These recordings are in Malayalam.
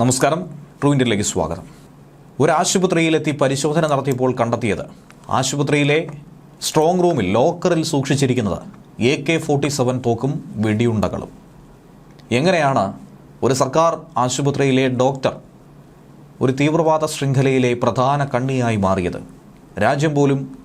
നമസ്കാരം. ട്രൂ ഇന്ത്യയിലേക്ക് സ്വാഗതം. ഒരു ആശുപത്രിയിലെത്തി പരിശോധന നടത്തിയപ്പോൾ കണ്ടെത്തിയത് ആശുപത്രിയിലെ സ്ട്രോങ് റൂമിൽ ലോക്കറിൽ സൂക്ഷിച്ചിരിക്കുന്നത് എ കെ ഫോർട്ടി സെവൻ തോക്കും വെടിയുണ്ടകളും. എങ്ങനെയാണ് ഒരു സർക്കാർ ആശുപത്രിയിലെ ഡോക്ടർ ഒരു തീവ്രവാദ ശൃംഖലയിലെ പ്രധാന കണ്ണിയായി മാറിയത്? രാജ്യം പോലും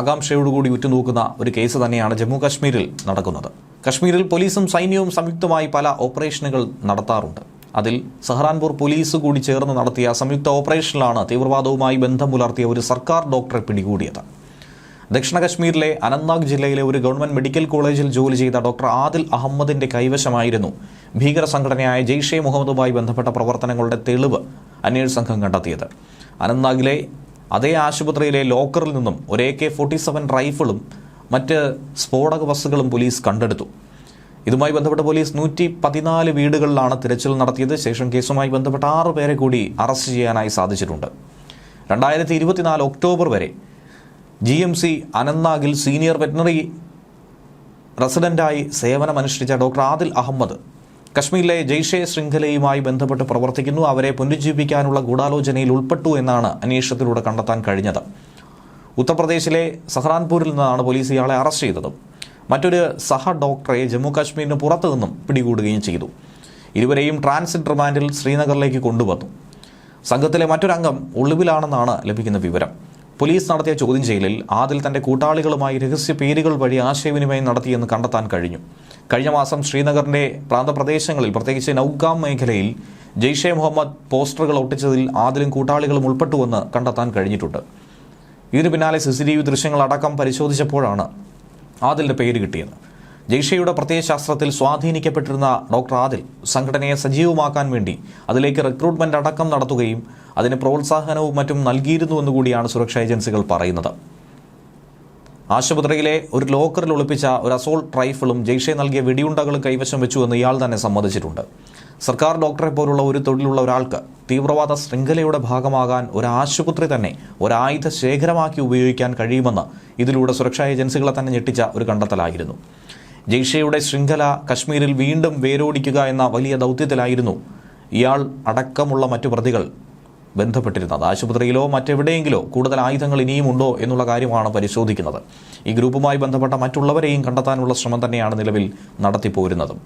ആകാംക്ഷയോടുകൂടി ഉറ്റുനോക്കുന്ന ഒരു കേസ് തന്നെയാണ് ജമ്മു കാശ്മീരിൽ നടക്കുന്നത്. കശ്മീരിൽ പോലീസും സൈന്യവും സംയുക്തമായി പല ഓപ്പറേഷനുകൾ നടത്താറുണ്ട്. അതിൽ സഹറാൻപൂർ പോലീസ് കൂടി ചേർന്ന് നടത്തിയ സംയുക്ത ഓപ്പറേഷനിലാണ് തീവ്രവാദവുമായി ബന്ധം പുലർത്തിയ ഒരു സർക്കാർ ഡോക്ടറെ പിടികൂടിയത്. ദക്ഷിണ കശ്മീരിലെ അനന്ത്നാഗ് ജില്ലയിലെ ഒരു ഗവൺമെന്റ് മെഡിക്കൽ കോളേജിൽ ജോലി ചെയ്ത ഡോക്ടർ ആദിൽ അഹമ്മദിന്റെ കൈവശമായിരുന്നു ഭീകര സംഘടനയായ ജെയ്ഷെ മുഹമ്മദുമായി ബന്ധപ്പെട്ട പ്രവർത്തനങ്ങളുടെ തെളിവ് അന്വേഷണ സംഘം കണ്ടെത്തിയത്. അനന്ത്നാഗിലെ അതേ ആശുപത്രിയിലെ ലോക്കറിൽ നിന്നും ഒരു എ കെ ഫോർട്ടി സെവൻ റൈഫിളും മറ്റ് സ്ഫോടക വസ്തുക്കളും പോലീസ് കണ്ടെടുത്തു. ഇതുമായി ബന്ധപ്പെട്ട് പോലീസ് നൂറ്റി പതിനാല് വീടുകളിലാണ് തിരച്ചിൽ നടത്തിയത്. ശേഷം കേസുമായി ബന്ധപ്പെട്ട ആറ് പേരെ കൂടി അറസ്റ്റ് ചെയ്യാനായി സാധിച്ചിട്ടുണ്ട്. രണ്ടായിരത്തി ഇരുപത്തിനാല് ഒക്ടോബർ വരെ ജി എം സി അനന്ത്നാഗിൽ സീനിയർ വെറ്റിനറി റസിഡന്റായി സേവനമനുഷ്ഠിച്ച ഡോക്ടർ ആദിൽ അഹമ്മദ് കശ്മീരിലെ ജെയ്ഷെ ശൃംഖലയുമായി ബന്ധപ്പെട്ട് പ്രവർത്തിക്കുന്നു. അവരെ പുനരുജ്ജീവിക്കാനുള്ള ഗൂഢാലോചനയിൽ ഉൾപ്പെട്ടു എന്നാണ് അന്വേഷണത്തിലൂടെ കണ്ടെത്താൻ കഴിഞ്ഞത്. ഉത്തർപ്രദേശിലെ സഹ്റാൻപൂരിൽ നിന്നാണ് പോലീസ് ഇയാളെ അറസ്റ്റ് ചെയ്തത്. മറ്റൊരു സഹ ഡോക്ടറെ ജമ്മു കാശ്മീരിന് പുറത്തു നിന്നും പിടികൂടുകയും ചെയ്തു. ഇരുവരെയും ട്രാൻസിറ്റ് റിമാൻഡിൽ ശ്രീനഗറിലേക്ക് കൊണ്ടുവന്നു. സംഘത്തിലെ മറ്റൊരംഗം ഒളിവിലാണെന്നാണ് ലഭിക്കുന്ന വിവരം. പോലീസ് നടത്തിയ ചോദ്യം ചെയ്യലിൽ ആദിൽ തന്റെ കൂട്ടാളികളുമായി രഹസ്യ പേരുകൾ വഴി ആശയവിനിമയം നടത്തിയെന്ന് കണ്ടെത്താൻ കഴിഞ്ഞു. കഴിഞ്ഞ മാസം ശ്രീനഗറിന്റെ പ്രാന്തപ്രദേശങ്ങളിൽ പ്രത്യേകിച്ച് നൌഗാം മേഖലയിൽ ജെയ്ഷെ മുഹമ്മദ് പോസ്റ്ററുകൾ ഒട്ടിച്ചതിൽ ആദിലും കൂട്ടാളികളും ഉൾപ്പെട്ടുവെന്ന് കണ്ടെത്താൻ കഴിഞ്ഞിട്ടുണ്ട്. ഇതിനു പിന്നാലെ സി സി ടി വി ദൃശ്യങ്ങൾ അടക്കം പരിശോധിച്ചപ്പോഴാണ് ആദിലിന്റെ പേര് കിട്ടിയത് ജെയ്ഷയുടെ പ്രത്യയശാസ്ത്രത്തിൽ സ്വാധീനിക്കപ്പെട്ടിരുന്ന ഡോക്ടർ ആദിൽ സംഘടനയെ സജീവമാക്കാൻ വേണ്ടി അതിലേക്ക് റിക്രൂട്ട്മെന്റ് അടക്കം നടത്തുകയും അതിന് പ്രോത്സാഹനവും മറ്റും നൽകിയിരുന്നുവെന്നുകൂടിയാണ് സുരക്ഷാ ഏജൻസികൾ പറയുന്നത്. ആശുപത്രിയിലെ ഒരു ലോക്കറിൽ ഒളിപ്പിച്ച ഒരു അസോൾട്ട് റൈഫിളും ജെയ്ഷെ നൽകിയ വെടിയുണ്ടകളും കൈവശം വെച്ചു എന്ന് ഇയാൾ തന്നെ സമ്മതിച്ചിട്ടുണ്ട്. സർക്കാർ ഡോക്ടറെ പോലുള്ള ഒരു തൊഴിലുള്ള ഒരാൾക്ക് തീവ്രവാദ ശൃംഖലയുടെ ഭാഗമാകാൻ ഒരു ആശുപത്രി തന്നെ ഒരായുധ ശേഖരമാക്കി ഉപയോഗിക്കാൻ കഴിയുമെന്ന് ഇതിലൂടെ സുരക്ഷാ ഏജൻസികളെ തന്നെ ഞെട്ടിച്ച ഒരു കണ്ടെത്തലായിരുന്നു. ജെയ്ഷെയുടെ ശൃംഖല കശ്മീരിൽ വീണ്ടും വേരോടിക്കുക എന്ന വലിയ ദൗത്യത്തിലായിരുന്നു ഇയാൾ അടക്കമുള്ള മറ്റു പ്രതികൾ ബന്ധപ്പെട്ടിരുന്നത്. ആശുപത്രിയിലോ മറ്റെവിടെയെങ്കിലോ കൂടുതൽ ആയുധങ്ങൾ ഇനിയും ഉണ്ടോ എന്നുള്ള കാര്യമാണ് പരിശോധിക്കുന്നത്. ഈ ഗ്രൂപ്പുമായി ബന്ധപ്പെട്ട മറ്റുള്ളവരെയും കണ്ടെത്താനുള്ള ശ്രമം തന്നെയാണ് നിലവിൽ നടത്തിപ്പോരുന്നതും.